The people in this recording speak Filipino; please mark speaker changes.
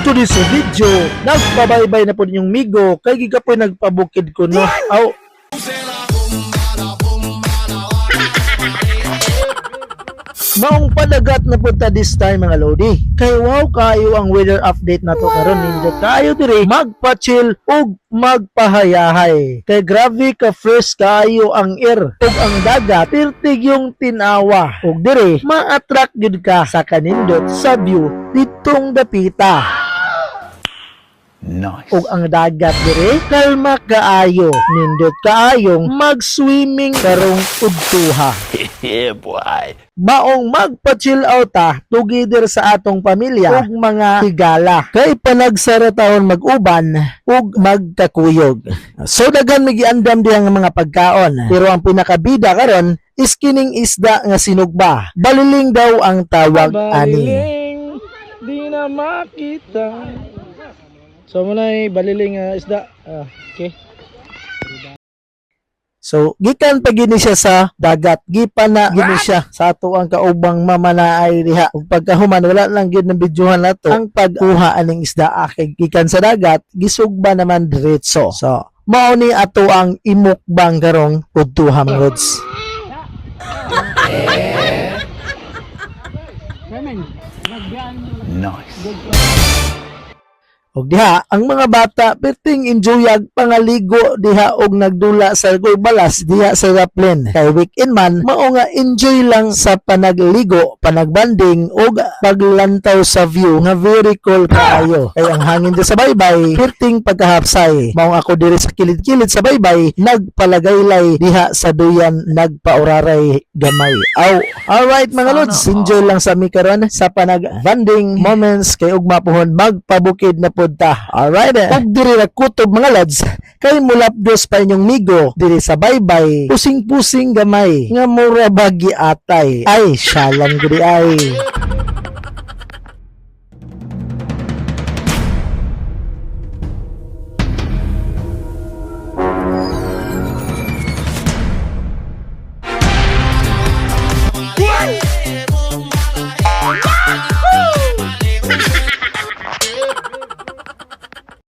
Speaker 1: to this video, nagpabaybay na po ninyong migo, kay gigapoy nagpabukid ko no. Aw, Maong palagat na punta this time mga Lodi. Kay wow kayo ang weather update na to karon ninyo kayo diri magpa-chill ug magpahayahay. Kay grabe ka fresh kayo ang air ug ang dagat tirtig yung tinawa. Ug diri ma-attract gyud ka sa kanindot sa view ditong dapita.
Speaker 2: Nice.
Speaker 1: ug ang dagat dire kalma kaayo nindot kaayong mag-swimming karong udtuha.
Speaker 2: Yeah, boy.
Speaker 1: maong magpa-chill out ta together sa atong pamilya ug mga higala. Kay panagsara taon mag-uban ug magkakuyog. So daghan mi giandam diha nga mga pagkaon. Pero ang pinakabida karon is kining isda nga sinugba. Baliling daw ang tawag ani.
Speaker 3: Baliling, di na makita. So muna ay baliling ah, isda. Ah, okay.
Speaker 1: So, gikan pa gini siya sa dagat. Gipa na gini siya sa ato ang kaubang mamanaay diha. Ug pagkahuman wala lang gyud ng bidyuhan nato ang pagkuha aning isda akay gikan sa dagat gisugba naman diretso. So, mao ni ato ang imukbang karong udtuha mga lods.
Speaker 2: Nice.
Speaker 1: Og diha, ang mga bata perting enjoyag pangaligo diha og nagdula sa balas diha sa Raplin. Kay weekend man, mao nga enjoy lang sa panagligo, panagbanding og paglantaw sa view nga very cool kaayo. Kay ang hangin di sa baybay, perting pagkahapsay. Mao ako diri sa kilid-kilid sa baybay, nagpalagaylay diha sa duyan nagpauraray gamay. Aw, alright mga lods, enjoy lang sa mi karon sa panagbanding moments kay ug mapuhon magpabukid na punta. Alright eh. Ug diri ra kutob mga lads, kay mulapdos pa inyong migo diri sa baybay. Pusing-pusing gamay nga mura bagi atay. Ay, syalang gudi ay.